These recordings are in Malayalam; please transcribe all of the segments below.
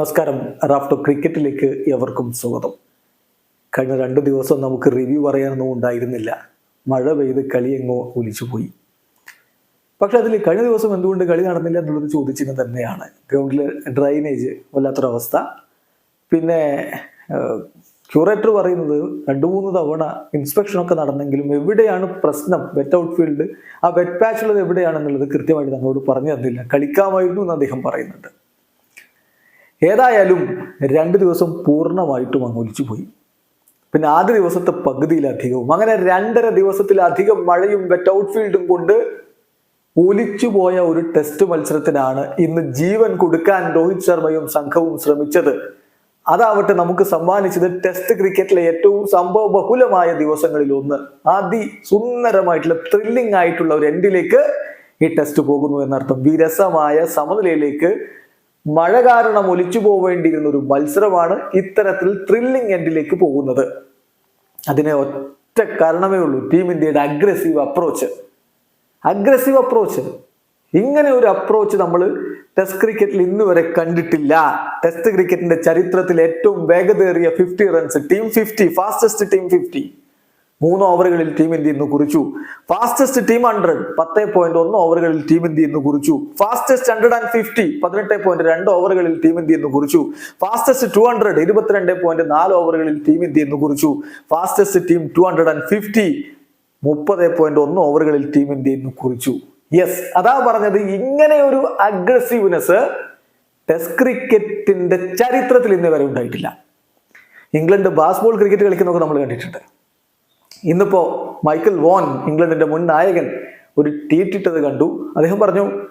നമസ്കാരം. റാഫ്റ്റോ ക്രിക്കറ്റിലേക്ക് എവർക്കും സ്വാഗതം. കഴിഞ്ഞ രണ്ട് ദിവസം നമുക്ക് റിവ്യൂ പറയാനൊന്നും ഉണ്ടായിരുന്നില്ല. മഴ പെയ്ത് കളിയെങ്ങോ ഒലിച്ചുപോയി. പക്ഷെ അതിൽ കഴിഞ്ഞ ദിവസം എന്തുകൊണ്ട് കളി നടന്നില്ല എന്നുള്ളത് ചോദിച്ചിന് തന്നെയാണ്. ഗ്രൗണ്ടിൽ ഡ്രൈനേജ് വല്ലാത്തൊരവസ്ഥ. പിന്നെ ക്യൂറേറ്റർ പറയുന്നത് രണ്ട് മൂന്ന് തവണ ഇൻസ്പെക്ഷൻ ഒക്കെ നടന്നെങ്കിലും എവിടെയാണ് പ്രശ്നം? Wet outfield. ആ വെറ്റ് പാച്ചുള്ളത് എവിടെയാണെന്നുള്ളത് കൃത്യമായിട്ട് നമ്മളോട് പറഞ്ഞു തന്നില്ല. കളിക്കാമായിരുന്നു എന്ന് അദ്ദേഹം പറയുന്നുണ്ട്. ഏതായാലും രണ്ട് ദിവസം പൂർണമായിട്ടും അങ്ങ് ഒലിച്ചു പോയി പിന്നെ ആദ്യ ദിവസത്തെ പകുതിയിലധികവും അങ്ങനെ രണ്ടര ദിവസത്തിലധികം മഴയും വെറ്റ് ഔട്ട് ഫീൽഡും കൊണ്ട് ഒലിച്ചു പോയ ഒരു ടെസ്റ്റ് മത്സരത്തിനാണ് ഇന്ന് ജീവൻ കൊടുക്കാൻ രോഹിത് ശർമ്മയും സംഘവും ശ്രമിച്ചത്. അതാവട്ടെ നമുക്ക് സമ്മാനിച്ചത് ടെസ്റ്റ് ക്രിക്കറ്റിലെ ഏറ്റവും സംഭവ ബഹുലമായ ദിവസങ്ങളിൽ ഒന്ന്. അതി സുന്ദരമായിട്ടുള്ള ത്രില്ലിംഗ് ആയിട്ടുള്ള ഒരു എൻഡിലേക്ക് ഈ ടെസ്റ്റ് പോകുന്നു എന്നർത്ഥം. വിരസമായ സമനിലയിലേക്ക് മഴ കാരണം ഒലിച്ചു പോവേണ്ടിയിരുന്ന ഒരു മത്സരമാണ് ഇത്തരത്തിൽ ത്രില്ലിംഗ് എൻഡിലേക്ക് പോകുന്നത്. അതിനെ ഒറ്റ കാരണമേ ഉള്ളൂ ടീം ഇന്ത്യയുടെ അഗ്രസീവ് അപ്രോച്ച് അഗ്രസീവ് അപ്രോച്ച് ഇങ്ങനെ ഒരു അപ്രോച്ച് നമ്മൾ ടെസ്റ്റ് ക്രിക്കറ്റിൽ ഇന്ന് വരെ കണ്ടിട്ടില്ല. ടെസ്റ്റ് ക്രിക്കറ്റിന്റെ ചരിത്രത്തിൽ ഏറ്റവും വേഗതയേറിയ fifty runs team fifty fastest team fifty മൂന്ന് ഓവറുകളിൽ ടീം ഇന്ത്യ ഇന്ന് കുറിച്ചു. ഫാസ്റ്റസ്റ്റ് ടീം ഹൺഡ്രഡ് പത്ത് പോയിന്റ് ഒന്ന് ഓവറുകളിൽ ടീം ഇന്ത്യ ഇന്ന് കുറിച്ചു. ഫാസ്റ്റസ്റ്റ് ഹൺഡ്രഡ് ആൻഡ് ഫിഫ്റ്റി പതിനെട്ട് പോയിന്റ് രണ്ട് ഓവറുകളിൽ ടീം ഇന്ത്യ ഇന്ന് കുറിച്ചു. ഫാസ്റ്റസ്റ്റ് ടു ഹൺഡ്രഡ് ഇരുപത്തിരണ്ട് പോയിന്റ് നാല് ഓവറുകളിൽ ടീം ഇന്ത്യ ഇന്ന് കുറിച്ചു. Fastest team two hundred and fifty മുപ്പത് പോയിന്റ് ഒന്ന് ഓവറുകളിൽ ടീം ഇന്ത്യ ഇന്ന് കുറിച്ചു. യെസ് അതാ പറഞ്ഞത് ഇങ്ങനെ ഒരു അഗ്രസീവ്നെസ് ടെസ്റ്റ് ക്രിക്കറ്റിന്റെ ചരിത്രത്തിൽ ഇന്ന് വരെ ഉണ്ടായിട്ടില്ല. ഇംഗ്ലണ്ട് ബാസ്ബോൾ ക്രിക്കറ്റ് കളിക്കുന്നൊക്കെ നമ്മൾ കണ്ടിട്ടുണ്ട്. ഇന്നിപ്പോ മൈക്കിൾ വോൺ ഇംഗ്ലണ്ടിന്റെ മുൻ നായകൻ ഒരു ട്വീറ്റ് കണ്ടു. അദ്ദേഹം പറഞ്ഞു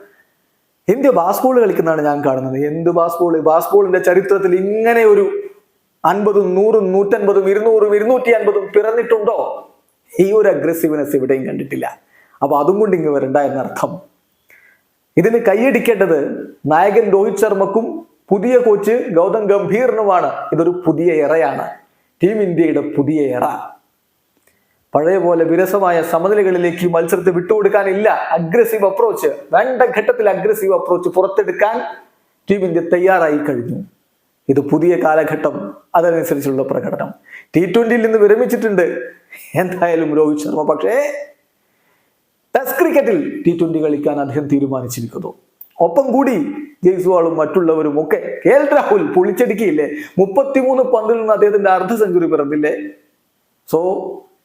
ഇന്ത്യ ബാസ്ബോൾ കളിക്കുന്നതാണ് ഞാൻ കാണുന്നത്. എന്ത് ബാസ്ബോൾ ബാസ്ബോളിന്റെ ചരിത്രത്തിൽ ഇങ്ങനെ ഒരു അൻപതും നൂറും നൂറ്റൻപതും ഇരുന്നൂറും ഇരുന്നൂറ്റി അൻപതും പിറന്നിട്ടുണ്ടോ? ഈ ഒരു അഗ്രസീവ്നെസ് ഇവിടെയും കണ്ടിട്ടില്ല. അപ്പൊ അതും കൊണ്ട് ഇങ്ങ് വരണ്ട എന്നർത്ഥം. ഇതിന് കൈയടിക്കേണ്ടത് നായകൻ രോഹിത് ശർമ്മക്കും പുതിയ കോച്ച് ഗൗതം ഗംഭീറിനുമാണ്. ഇതൊരു പുതിയ എറയാണ്. ടീം ഇന്ത്യയുടെ പുതിയ എറ. പഴയ പോലെ വിരസമായ സമനിലകളിലേക്ക് മത്സരത്തെ വിട്ടുകൊടുക്കാനില്ല. അഗ്രസീവ് അപ്രോച്ച് വേണ്ട ഘട്ടത്തിൽ അഗ്രസീവ് അപ്രോച്ച് പുറത്തെടുക്കാൻ ടീം ഇന്ത്യ തയ്യാറായി കഴിഞ്ഞു. ഇത് പുതിയ കാലഘട്ടം. അതനുസരിച്ചുള്ള പ്രകടനം. ടി ട്വന്റിയിൽ നിന്ന് വിരമിച്ചിട്ടുണ്ട്. എന്തായാലും രോഹിത് ശർമ്മ. പക്ഷേ ടെസ്റ്റ് ക്രിക്കറ്റിൽ ടി ട്വന്റി കളിക്കാൻ അദ്ദേഹം തീരുമാനിച്ചിരിക്കുന്നു. ഒപ്പം കൂടി ജയ്സ്വാളും മറ്റുള്ളവരും ഒക്കെ കെ എൽ രാഹുൽ പൊളിച്ചടുക്കിയില്ലേ? മുപ്പത്തിമൂന്ന് പന്തിൽ നിന്ന് അദ്ദേഹത്തിന്റെ അർദ്ധ സെഞ്ചുറി പിറന്നില്ലേ? സോ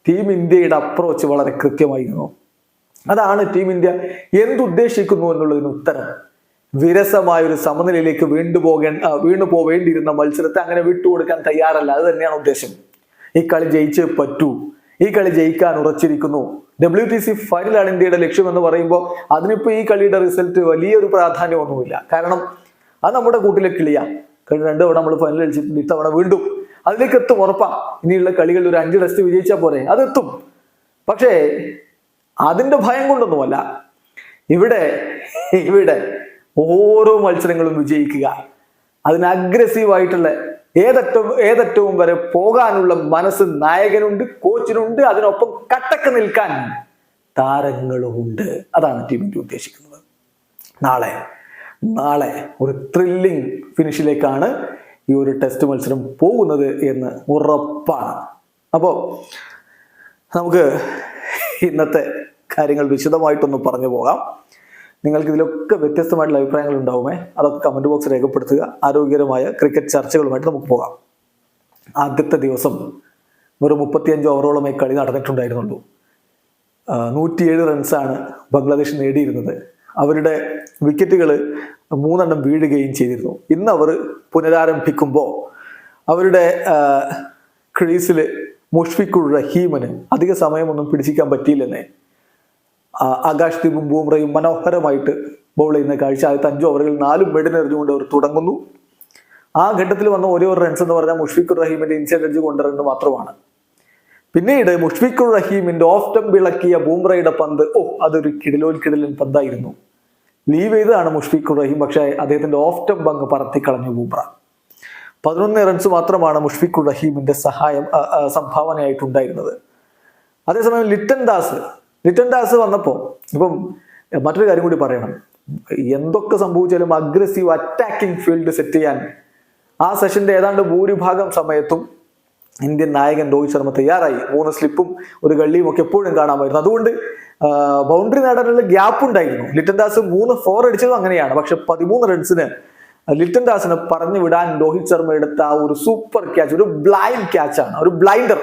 ടീം ഇന്ത്യയുടെ അപ്രോച്ച് വളരെ കൃത്യമായിരുന്നു. അതാണ് ടീം ഇന്ത്യ എന്തുദ്ദേശിക്കുന്നു എന്നുള്ളതിന് ഉത്തരം. വിരസമായ ഒരു സമനിലയിലേക്ക് വീണ്ടു പോകേ വീണ്ടു വീണു പോവേണ്ടിയിരുന്ന മത്സരത്തെ അങ്ങനെ വിട്ടുകൊടുക്കാൻ തയ്യാറല്ല. അത് തന്നെയാണ് ഉദ്ദേശം. ഈ കളി ജയിച്ചേ പറ്റൂ. ഈ കളി ജയിക്കാൻ ഉറച്ചിരിക്കുന്നു. ഡബ്ല്യു ടി സി ഫൈനലാണ് ഇന്ത്യയുടെ ലക്ഷ്യം എന്ന് പറയുമ്പോൾ അതിനിപ്പോ ഈ കളിയുടെ റിസൾട്ട് വലിയൊരു പ്രാധാന്യമൊന്നുമില്ല. കാരണം അത് നമ്മുടെ കൂട്ടിലെ കിളിയാണ് കഴിഞ്ഞ രണ്ടു തവണ നമ്മൾ ഫൈനൽ കളിച്ചിട്ടുണ്ട്. ഇത്തവണ വീണ്ടും അതിലേക്ക് എത്തും ഉറപ്പാ. ഇനിയുള്ള കളികളിൽ ഒരു അഞ്ച് ടെസ്റ്റ് വിജയിച്ചാൽ പോരെ. അതെത്തും. പക്ഷേ അതിന്റെ ഭയം കൊണ്ടൊന്നുമല്ല. ഇവിടെ ഇവിടെ ഓരോ മത്സരങ്ങളും വിജയിക്കുക. അതിന് അഗ്രസീവ് ആയിട്ടുള്ള ഏതറ്റവും ഏതറ്റവും വരെ പോകാനുള്ള മനസ്സ് നായകനുണ്ട് കോച്ചിനുണ്ട് അതിനൊപ്പം കട്ടക്ക് നിൽക്കാൻ താരങ്ങളുമുണ്ട് അതാണ് ടീം ഉദ്ദേശിക്കുന്നത്. നാളെ നാളെ ഒരു ത്രില്ലിംഗ് ഫിനിഷിലേക്കാണ് ഈ ഒരു ടെസ്റ്റ് മത്സരം പോകുന്നത് എന്ന് ഉറപ്പാണ്. അപ്പോൾ നമുക്ക് ഇന്നത്തെ കാര്യങ്ങൾ വിശദമായിട്ടൊന്ന് പറഞ്ഞു പോകാം. നിങ്ങൾക്ക് ഇതിലൊക്കെ വ്യത്യസ്തമായിട്ടുള്ള അഭിപ്രായങ്ങൾ ഉണ്ടാവുമേ. അതൊക്കെ കമന്റ് ബോക്സ് രേഖപ്പെടുത്തുക. ആരോഗ്യകരമായ ക്രിക്കറ്റ് ചർച്ചകളുമായിട്ട് നമുക്ക് പോകാം. ആദ്യത്തെ ദിവസം വെറും മുപ്പത്തിയഞ്ച് ഓവറോളമായി കളി നടന്നിട്ടുണ്ടായിരുന്നുള്ളൂ. നൂറ്റിയേഴ് റൺസാണ് ബംഗ്ലാദേശ് നേടിയിരുന്നത്. അവരുടെ വിക്കറ്റുകൾ മൂന്നെണ്ണം വീഴുകയും ചെയ്തിരുന്നു. ഇന്ന് അവർ പുനരാരംഭിക്കുമ്പോൾ അവരുടെ ക്രീസിൽ മുഷ്ഫിക്കുള്ള ഹീമന് അധിക സമയമൊന്നും പിടിച്ചിക്കാൻ പറ്റിയില്ലെന്നേ. ആകാശ് ദീപും ബൂമ്രയും മനോഹരമായിട്ട് ബോൾ ചെയ്യുന്ന കാഴ്ച. ആദ്യത്തെ അഞ്ചു ഓവറുകളിൽ നാലും വെടിനെറിഞ്ഞുകൊണ്ട് അവർ തുടങ്ങുന്നു. ആ ഘട്ടത്തിൽ വന്ന ഓരോ റൺസ് എന്ന് പറഞ്ഞാൽ മുഷ്ഫിഖുർ റഹീമിന്റെ ഇൻസൈഡ് എഡ്ജ് കൊണ്ടുവരുന്നത് മാത്രമാണ്. പിന്നീട് മുഷ്ഫിഖുർ റഹീമിന്റെ ഓഫ് സ്റ്റംപ് ഇളക്കിയ ബൂമ്രയുടെ പന്ത് ഓ അതൊരു കിടിലോൽ കിടിലൻ പന്തായിരുന്നു. ലീവ് ചെയ്തതാണ് മുഷ്ഫിഖുർ റഹീം പക്ഷേ അദ്ദേഹത്തിന്റെ ഓഫ് ടെം പങ്ക് പറത്തിക്കളഞ്ഞു ബുംറ. പതിനൊന്ന് റൺസ് മാത്രമാണ് മുഷ്ഫിഖുർ റഹീമിന്റെ സഹായം സംഭാവനയായിട്ടുണ്ടായിരുന്നത്. അതേസമയം ലിറ്റൻ ദാസ് ലിറ്റൻ ദാസ് വന്നപ്പോൾ ഇപ്പം മറ്റൊരു കാര്യം കൂടി പറയണം. എന്തൊക്കെ സംഭവിച്ചാലും അഗ്രസീവ് അറ്റാക്കിംഗ് ഫീൽഡ് സെറ്റ് ചെയ്യാൻ ആ സെഷന്റെ ഏതാണ്ട് ഭൂരിഭാഗം സമയത്തും ഇന്ത്യൻ നായകൻ രോഹിത് ശർമ്മ തയ്യാറായി. മൂന്ന് സ്ലിപ്പും ഒരു ഗള്ളിയും ഒക്കെ എപ്പോഴും കാണാമായിരുന്നു. അതുകൊണ്ട് ബൗണ്ടറി നേടാനുള്ള ഗ്യാപ്പ് ഉണ്ടായിരുന്നു. ലിറ്റൻ ദാസ് മൂന്ന് ഫോർ അടിച്ചതും അങ്ങനെയാണ്. പക്ഷെ പതിമൂന്ന് റൺസിന് ലിറ്റൻ ദാസിന് പറഞ്ഞു വിടാൻ രോഹിത് ശർമ്മ എടുത്ത ആ ഒരു സൂപ്പർ ക്യാച്ച് ഒരു ബ്ലൈൻഡ് ക്യാച്ചാണ് ഒരു ബ്ലൈൻഡർ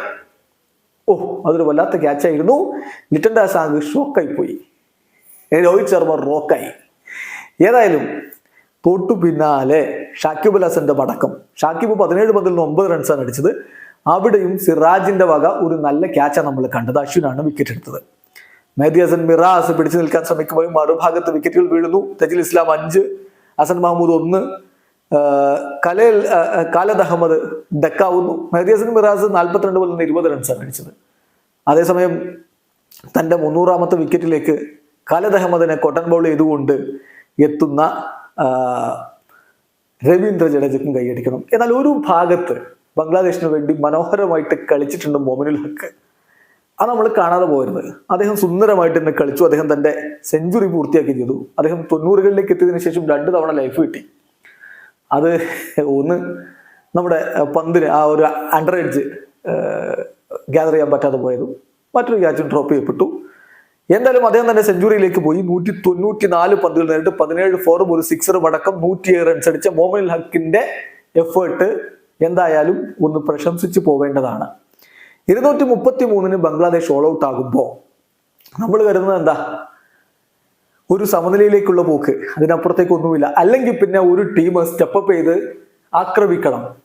ഓ അതൊരു വല്ലാത്ത ക്യാച്ചായിരുന്നു ലിറ്റൻ ദാസ് ആകെ ഷോക്കായി പോയി. രോഹിത് ശർമ്മ റോക്കായി ഏതായാലും തൊട്ടു പിന്നാലെ ഷാക്കിബ് ഹസന്റെ മടക്കം ഷാക്കിബ് പതിനേഴ് നിന്ന് ഒമ്പത് റൺസാണ് അടിച്ചത്. അവിടെയും സിറാജിന്റെ വക ഒരു നല്ല ക്യാച്ചാണ് നമ്മൾ കണ്ടത്. അശ്വിനാണ് വിക്കറ്റ് എടുത്തത്. മെഹദി മിറാസ് പിടിച്ചു നിൽക്കാൻ ശ്രമിക്കുമ്പോൾ മറുഭാഗത്ത് വിക്കറ്റുകൾ വീഴുന്നു. തജിൽ ഇസ്ലാം അഞ്ച് അസൻ മഹമ്മൂദ് ഒന്ന്. കലൽ ആ, അഹമ്മദ് ഡക്കാവുന്നു. മെഹദി മിറാസ് നാൽപ്പത്തിരണ്ട് ബോളിൽ നിന്ന് ഇരുപത് റൺസാണ് അടിച്ചത്. അതേസമയം തന്റെ മുന്നൂറാമത്തെ വിക്കറ്റിലേക്ക് കാലദ് അഹമ്മദിനെ കൊട്ടൻ ബോൾ ചെയ്തുകൊണ്ട് എത്തുന്ന രവീന്ദ്ര ജഡേജക്കും കൈയടിക്കണം. എന്നാൽ ഒരു ഭാഗത്ത് ബംഗ്ലാദേശിന് വേണ്ടി മനോഹരമായിട്ട് കളിച്ചിട്ടുണ്ട് മോമിനുൽ ഹക്ക്. അത് നമ്മൾ കാണാതെ പോയിരുന്നത് അദ്ദേഹം സുന്ദരമായിട്ട് തന്നെ കളിച്ചു. അദ്ദേഹം തന്റെ സെഞ്ചുറി പൂർത്തിയാക്കി ചെയ്തു. അദ്ദേഹം തൊണ്ണൂറുകളിലേക്ക് എത്തിയതിനു ശേഷം രണ്ട് തവണ ലൈഫ് കിട്ടി. അത് ഒന്ന് നമ്മുടെ പന്തിന് ആ ഒരു അണ്ടർ എഡ്ജ് ഗ്യാദർ ചെയ്യാൻ പറ്റാതെ പോയതും മറ്റൊരു ക്യാച്ചും ഡ്രോപ്പ് ചെയ്യപ്പെട്ടു. എന്തായാലും അദ്ദേഹം തന്നെ സെഞ്ചുറിയിലേക്ക് പോയി. നൂറ്റി തൊണ്ണൂറ്റി നാല് പന്തുകൾ നേരിട്ട് പതിനേഴ് ഫോറും ഒരു സിക്സറും അടക്കം നൂറ്റിയേഴ് റൺസ് അടിച്ച മോമിൻ ഹക്കിന്റെ എഫേർട്ട് എന്തായാലും ഒന്ന് പ്രശംസിച്ചു പോവേണ്ടതാണ്. ഇരുന്നൂറ്റി മുപ്പത്തി മൂന്നിന് ബംഗ്ലാദേശ് ഓൾ ഔട്ട് ആകുമ്പോൾ നമ്മൾ കരുതുന്നത് എന്താ? ഒരു സമനിലയിലേക്കുള്ള പോക്ക്. അതിനപ്പുറത്തേക്ക് ഒന്നുമില്ല അല്ലെങ്കിൽ പിന്നെ ഒരു ടീം സ്റ്റെപ്പപ്പ് ചെയ്ത് ആക്രമിക്കണം.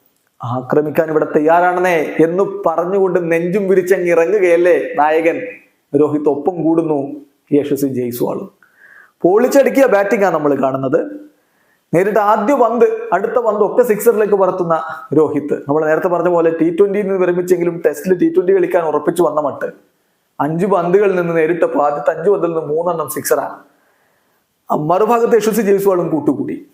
ആക്രമിക്കാൻ ഇവിടെ തയ്യാറാണെന്നേ എന്ന് പറഞ്ഞുകൊണ്ട് നെഞ്ചും വിരിച്ചങ്ങ് ഇറങ്ങുകയല്ലേ നായകൻ? രോഹിത് ഒപ്പം കൂടുന്നു യശസ്വി ജയ്സ്വാളും പൊളിച്ചടുക്കിയ ബാറ്റിംഗ് ആണ് നമ്മൾ കാണുന്നത്. നേരിട്ട് ആദ്യ പന്ത് അടുത്ത പന്ത് ഒക്കെ സിക്സറിലേക്ക് പറത്തുന്ന രോഹിത്. നമ്മൾ നേരത്തെ പറഞ്ഞ പോലെ ടി ട്വന്റിയിൽ നിന്ന് വിരമിച്ചെങ്കിലും ടെസ്റ്റിൽ ടി ട്വന്റി കളിക്കാൻ ഉറപ്പിച്ചു വന്ന മട്ട്. അഞ്ച് പന്തുകളിൽ നിന്ന് നേരിട്ടപ്പോൾ ആദ്യത്തെ അഞ്ച് പന്തിൽ നിന്ന് മൂന്നെണ്ണം സിക്സറാണ്. മറുഭാഗത്ത് യശസ്വി ജയ്സ്വാളും കൂട്ടുകൂടി.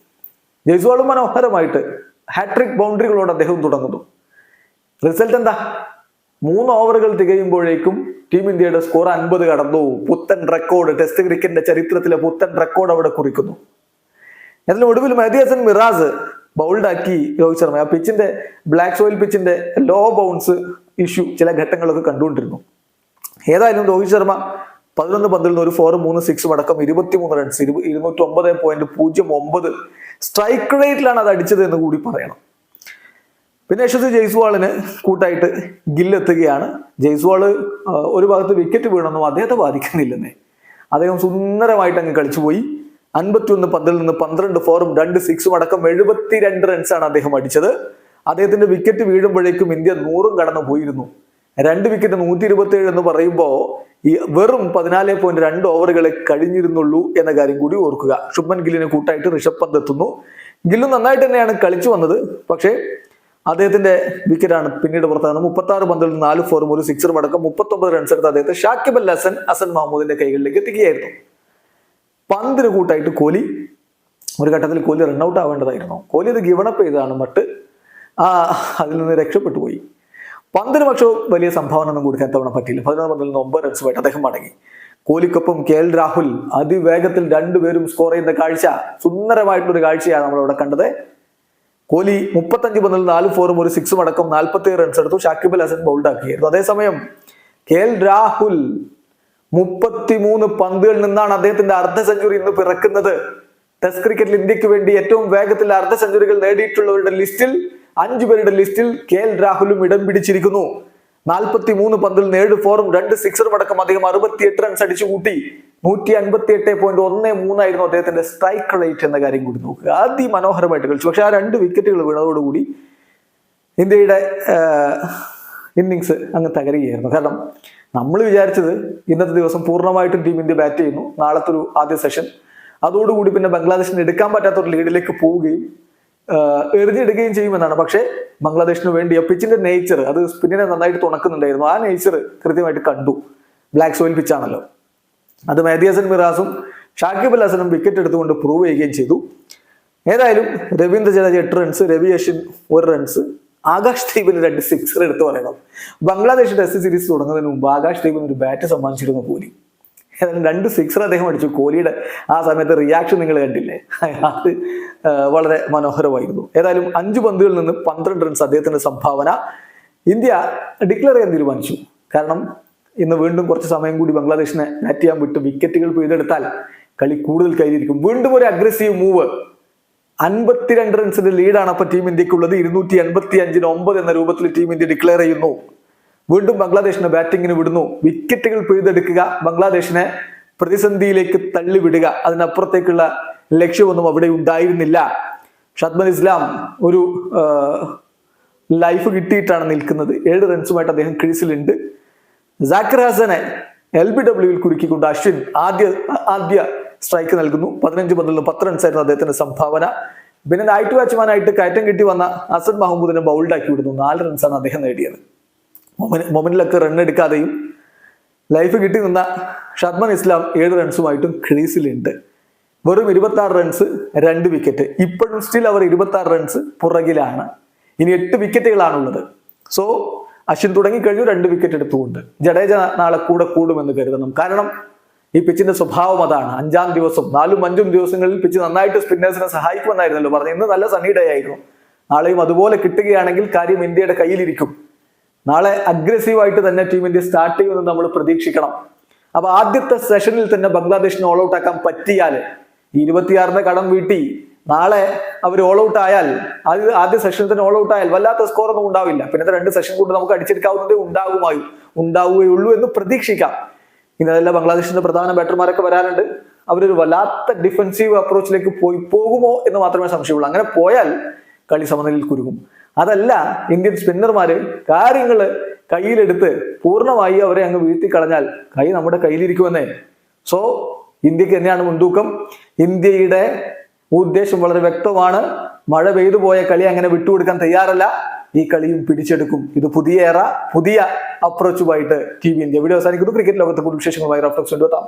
ജയ്സ്വാളും മനോഹരമായിട്ട് ഹാട്രിക് ബൗണ്ടറികളോട് അദ്ദേഹം തുടങ്ങുന്നു. റിസൾട്ട് എന്താ? മൂന്ന് ഓവറുകൾ തികയുമ്പോഴേക്കും ടീം ഇന്ത്യയുടെ സ്കോർ അൻപത് കടന്നു. പുത്തൻ റെക്കോർഡ് ടെസ്റ്റ് ക്രിക്കറ്റിന്റെ ചരിത്രത്തിലെ പുത്തൻ റെക്കോർഡ് അവിടെ കുറിക്കുന്നു. അതിൽ ഒടുവിൽ മിറാസ് മിറാസ് ബൗൾഡാക്കി രോഹിത് ശർമ്മ ആ പിച്ചിന്റെ ബ്ലാക്ക് സോയിൽ പിച്ചിന്റെ ലോ ബൗൺസ് ഇഷ്യൂ ചില ഘട്ടങ്ങളൊക്കെ കണ്ടുകൊണ്ടിരുന്നു. ഏതായാലും രോഹിത് ശർമ്മ പതിനൊന്ന് പന്തിൽ നിന്ന് ഒരു ഫോർ മൂന്ന് സിക്സും അടക്കം ഇരുപത്തിമൂന്ന് റൺസ് ഇരു ഇരുന്നൂറ്റി ഒമ്പത് പോയിന്റ് പൂജ്യം ഒമ്പത് സ്ട്രൈക്ക് റേറ്റിലാണ് അത് അടിച്ചത് എന്ന് കൂടി പറയണം. പിന്നെ യശസ്വി ജയ്സ്വാളിന് കൂട്ടായിട്ട് ഗില്ലെത്തുകയാണ് ജയ്സ്വാൾ ഒരു ഭാഗത്ത് വിക്കറ്റ് വീണൊന്നും അദ്ദേഹത്തെ ബാധിക്കുന്നില്ലെന്നേ. അദ്ദേഹം സുന്ദരമായിട്ട് അങ്ങ് കളിച്ചുപോയി. അൻപത്തിയൊന്ന് പന്തിൽ നിന്ന് പന്ത്രണ്ട് ഫോറും രണ്ട് സിക്സും അടക്കം എഴുപത്തിരണ്ട് റൺസാണ് അദ്ദേഹം അടിച്ചത്. അദ്ദേഹത്തിന്റെ വിക്കറ്റ് വീഴുമ്പോഴേക്കും ഇന്ത്യ നൂറും കടന്നു പോയിരുന്നു. രണ്ട് വിക്കറ്റ് നൂറ്റി ഇരുപത്തി ഏഴ് എന്ന് പറയുമ്പോൾ ഈ വെറും പതിനാല് പോയിന്റ് രണ്ട് ഓവറുകളെ കഴിഞ്ഞിരുന്നുള്ളൂ എന്ന കാര്യം കൂടി ഓർക്കുക. ശുഭൻ ഗില്ലിനെ കൂട്ടായിട്ട് ഋഷഭ് പന്ത് എത്തുന്നു. ഗില്ലു നന്നായിട്ട് തന്നെയാണ് കളിച്ചു വന്നത്. പക്ഷേ അദ്ദേഹത്തിന്റെ വിക്കറ്റാണ് പിന്നീട് പുറത്താകുന്നത്. മുപ്പത്തി ആറ് പന്തിൽ നാല് ഫോറും ഒരു സിക്സറും അടക്കം മുപ്പത്തൊമ്പത് റൺസ് എടുത്ത് അദ്ദേഹത്തെ ഷാക്കിബ് അൽ ഹസൻ അസൻ മഹമ്മൂദിന്റെ കൈകളിലേക്ക് എത്തിക്കുകയായിരുന്നു. പന്തിന് കൂട്ടായിട്ട് കോലി ഒരു ഘട്ടത്തിൽ കോഹ്ലി റണ്ണൗട്ട് ആവേണ്ടതായിരുന്നു. കോലി അത് ഗിവണപ്പ് ചെയ്തതാണ് മട്ട് ആ അതിൽ നിന്ന് രക്ഷപ്പെട്ടു പോയി. പന്തിന് പക്ഷേ വലിയ സംഭാവന ഒന്നും കൊടുക്കാൻ തവണ പറ്റിയില്ല. പതിനൊന്ന് പന്തിൽ നിന്ന് ഒമ്പത് റൺസുമായിട്ട് അദ്ദേഹം മടങ്ങി. കോലിക്കൊപ്പം കെ എൽ രാഹുൽ അതിവേഗത്തിൽ രണ്ടുപേരും സ്കോർ ചെയ്യുന്ന കാഴ്ച സുന്ദരമായിട്ടുള്ള ഒരു കാഴ്ചയാണ് നമ്മളവിടെ കണ്ടത്. കോലി മുപ്പത്തഞ്ച് പന്തിൽ നാല് ഫോറും ഒരു സിക്സും അടക്കം നാൽപ്പത്തി റൺസ് എടുത്തു. ഷാക്കിബ് അൽ ഹസൻ ബൗൾഡ് ആക്കിയായിരുന്നു അതേസമയം കെ എൽ രാഹുൽ മുപ്പത്തിമൂന്ന് പന്തുകളിൽ നിന്നാണ് അദ്ദേഹത്തിന്റെ അർദ്ധ സെഞ്ചുറി ഇന്ന് പിറക്കുന്നത്. ടെസ്റ്റ് ക്രിക്കറ്റിൽ ഇന്ത്യയ്ക്ക് വേണ്ടി ഏറ്റവും വേഗത്തിൽ അർദ്ധ സെഞ്ചുറികൾ നേടിയിട്ടുള്ളവരുടെ ലിസ്റ്റിൽ അഞ്ചു പേരുടെ ലിസ്റ്റിൽ കെ എൽ രാഹുലും ഇടം പിടിച്ചിരിക്കുന്നു. നാൽപ്പത്തി മൂന്ന് പന്തിൽ നേഴ് ഫോറും രണ്ട് സിക്സറും അടക്കം അദ്ദേഹം അറുപത്തിയെട്ട് റൺസ് അടിച്ചു കൂട്ടി. നൂറ്റി അൻപത്തി എട്ട് പോയിന്റ് ഒന്ന് മൂന്നായിരുന്നു അദ്ദേഹത്തിന്റെ സ്ട്രൈക്ക് റേറ്റ് എന്ന കാര്യം കൂടി നോക്കുക. അതിമനോഹരമായിട്ട് കളിച്ചു. പക്ഷെ ആ രണ്ട് വിക്കറ്റുകൾ വീണതോടുകൂടി ഇന്ത്യയുടെ ഇന്നിങ്സ് അങ്ങ് തകരുകയായിരുന്നു. കാരണം നമ്മൾ വിചാരിച്ചത് ഇന്നത്തെ ദിവസം പൂർണമായിട്ടും ടീം ഇന്ത്യ ബാറ്റ് ചെയ്യുന്നു. നാളത്തെ ഒരു ആദ്യ സെഷൻ. അതോടുകൂടി പിന്നെ ബംഗ്ലാദേശിന് എടുക്കാൻ പറ്റാത്ത ഒരു ലീഡിലേക്ക് പോവുകയും എറിഞ്ഞെടുക്കുകയും ചെയ്യുമെന്നാണ്. പക്ഷേ ബംഗ്ലാദേശിന് വേണ്ടി പിച്ചിന്റെ നേച്ചർ അത് സ്പിന്നിനെ നന്നായിട്ട് തുണക്കുന്നുണ്ടായിരുന്നു. ആ നേച്ചർ കൃത്യമായിട്ട് കണ്ടു. ബ്ലാക്ക് സോയിൽ പിച്ചാണല്ലോ അത് മെഹദി മിറാസും ഷാക്കിബ് അൽ ഹസനും വിക്കറ്റ് എടുത്തുകൊണ്ട് പ്രൂവ് ചെയ്യുകയും ചെയ്തു. ഏതായാലും രവീന്ദ്ര ജഡേജ എട്ട് റൺസ് രവി അശ്വിൻ ഒരു റൺസ് ആകാശ് ദീപിന് രണ്ട് സിക്സർ എടുത്തു പറയണം ബംഗ്ലാദേശ് ടെസ്റ്റ് സീരീസ് തുടങ്ങുന്നതിന് മുമ്പ് ആകാശ് ദീപിന് ഒരു ബാറ്റ് സമ്മാനിച്ചിരുന്നു കോഹ്ലി. ഏതായാലും രണ്ട് സിക്സർ അദ്ദേഹം അടിച്ചു. കോഹ്ലിയുടെ ആ സമയത്ത് റിയാക്ഷൻ നിങ്ങൾ കണ്ടില്ലേ? അത് വളരെ മനോഹരമായിരുന്നു. ഏതായാലും അഞ്ച് പന്തുകളിൽ നിന്ന് പന്ത്രണ്ട് റൺസ് അദ്ദേഹത്തിന്റെ സംഭാവന. ഇന്ത്യ ഡിക്ലെയർ ചെയ്യാൻ തീരുമാനിച്ചു. കാരണം ഇന്ന് വീണ്ടും കുറച്ച് സമയം കൂടി ബംഗ്ലാദേശിനെ ബാറ്റ് ചെയ്യാൻ വിട്ട് വിക്കറ്റുകൾ പിഴുതെടുത്താൽ കളി കൂടുതൽ കയ്യിലിരിക്കും. വീണ്ടും ഒരു അഗ്രസീവ് മൂവ് അൻപത്തിരണ്ട് റൺസിന്റെ ലീഡാണ് അപ്പൊ ടീം ഇന്ത്യക്കുള്ളത്. ഇരുന്നൂറ്റി എൺപത്തി അഞ്ചിന് ഒമ്പത് എന്ന രൂപത്തിൽ ടീം ഇന്ത്യ ഡിക്ലെയർ ചെയ്യുന്നു. വീണ്ടും ബംഗ്ലാദേശിനെ ബാറ്റിങ്ങിന് വിടുന്നു. വിക്കറ്റുകൾ പിഴുതെടുക്കുക ബംഗ്ലാദേശിനെ പ്രതിസന്ധിയിലേക്ക് തള്ളിവിടുക. അതിനപ്പുറത്തേക്കുള്ള ലക്ഷ്യമൊന്നും അവിടെ ഉണ്ടായിരുന്നില്ല. ഷദ്മൻ ഇസ്ലാം ഒരു ലൈഫ് കിട്ടിയിട്ടാണ് നിൽക്കുന്നത്. ഏഴ് റൺസുമായിട്ട് അദ്ദേഹം ക്രീസിലുണ്ട്. ജാക്കിർ ഹസനെ എൽ ബി ഡബ്ല്യുവിൽ കുരുക്കിക്കൊണ്ട് അശ്വിൻ ആദ്യ ആദ്യ സ്ട്രൈക്ക് നൽകുന്നു. പതിനഞ്ച് പന്തുകളിലും പത്ത് റൺസ് ആയിരുന്നു അദ്ദേഹത്തിന്റെ സംഭാവന. പിന്നെ നൈറ്റ് ബാറ്റ്സ്മാനായിട്ട് കയറ്റം കിട്ടി വന്ന അസദ് മഹമ്മൂദിനെ ബൗൾഡാക്കി വിടുന്നു. നാല് റൺസാണ് അദ്ദേഹം നേടിയത്. മൊമിനിലൊക്കെ റൺ എടുക്കാതെയും ലൈഫ് കിട്ടി നിന്ന ഷദ്മൻ ഇസ്ലാം ഏഴ് റൺസുമായിട്ടും ക്രീസിലുണ്ട്. വെറും ഇരുപത്തി ആറ് റൺസ് രണ്ട് വിക്കറ്റ് ഇപ്പോഴും സ്റ്റിൽ അവർ ഇരുപത്തി ആറ് റൺസ് പുറകിലാണ്. ഇനി എട്ട് വിക്കറ്റുകളാണുള്ളത് സോ അശ്വിൻ തുടങ്ങിക്കഴിഞ്ഞു രണ്ട് വിക്കറ്റ് എടുത്തുകൊണ്ട്. ജഡേജ നാളെ കൂടെ കൂടുമെന്ന് കരുതണം. കാരണം ഈ പിച്ചിന്റെ സ്വഭാവം അതാണ്. അഞ്ചാം ദിവസം നാലും അഞ്ചും ദിവസങ്ങളിൽ പിച്ച് നന്നായിട്ട് സ്പിന്നേഴ്സിനെ സഹായിക്കുമെന്നായിരുന്നല്ലോ പറഞ്ഞു ഇന്ന് നല്ല സണ്ണി ഡേ ആയിരുന്നു. നാളെയും അതുപോലെ കിട്ടുകയാണെങ്കിൽ കാര്യം ഇന്ത്യയുടെ കയ്യിലിരിക്കും. നാളെ അഗ്രസീവായിട്ട് തന്നെ ടീം ഇന്ത്യ സ്റ്റാർട്ട് ചെയ്യുമെന്ന് നമ്മൾ പ്രതീക്ഷിക്കണം. അപ്പൊ ആദ്യത്തെ സെഷനിൽ തന്നെ ബംഗ്ലാദേശിന് ഓൾ ഔട്ട് ആക്കാൻ പറ്റിയാൽ ഇരുപത്തിയാറിന്റെ കടം വീട്ടി നാളെ അവർ ഓൾ ഔട്ട് ആയാൽ ആദ്യ ആദ്യ സെഷനിൽ തന്നെ ഓൾ ഔട്ട് ആയാൽ വല്ലാത്ത സ്കോർ ഒന്നും ഉണ്ടാവില്ല. പിന്നത്തെ രണ്ട് സെഷൻ കൊണ്ട് നമുക്ക് അടിച്ചെടുക്കാവുന്നതേ ഉണ്ടാകുമായും ഉണ്ടാവുകയുള്ളൂ എന്ന് പ്രതീക്ഷിക്കാം. ഇനി അതല്ല ബംഗ്ലാദേശിന്റെ പ്രധാന ബാറ്റർമാരൊക്കെ വരാനുണ്ട്. അവരൊരു വല്ലാത്ത ഡിഫൻസീവ് അപ്രോച്ചിലേക്ക് പോയി പോകുമോ എന്ന് മാത്രമേ സംശയമുള്ളൂ. അങ്ങനെ പോയാൽ കളി സമനിലയിൽ കുരുങ്ങും. അതല്ല ഇന്ത്യൻ സ്പിന്നർമാര് കാര്യങ്ങൾ കയ്യിലെടുത്ത് പൂർണമായി അവരെ അങ്ങ് വീഴ്ത്തി കളഞ്ഞാൽ കൈ നമ്മുടെ കയ്യിലിരിക്കുമെന്നേ. സോ ഇന്ത്യയ്ക്ക് തന്നെയാണ് മുൻതൂക്കം. ഇന്ത്യയുടെ ഉദ്ദേശം വളരെ വ്യക്തമാണ്. മഴ പെയ്തു പോയ കളി അങ്ങനെ വിട്ടുകൊടുക്കാൻ തയ്യാറല്ല. ഈ കളിയും പിടിച്ചെടുക്കും. ഇത് പുതിയ ഏറ പുതിയ അപ്രോച്ചുമായിട്ട് ടി വി ഇന്ത്യ. വീഡിയോ അവസാനിക്കുന്നു. ക്രിക്കറ്റ് ലോകത്തെ കൂടുതൽ വിശേഷങ്ങളുമായി റഫ്ലക്സ് കൊണ്ടുവെത്താം.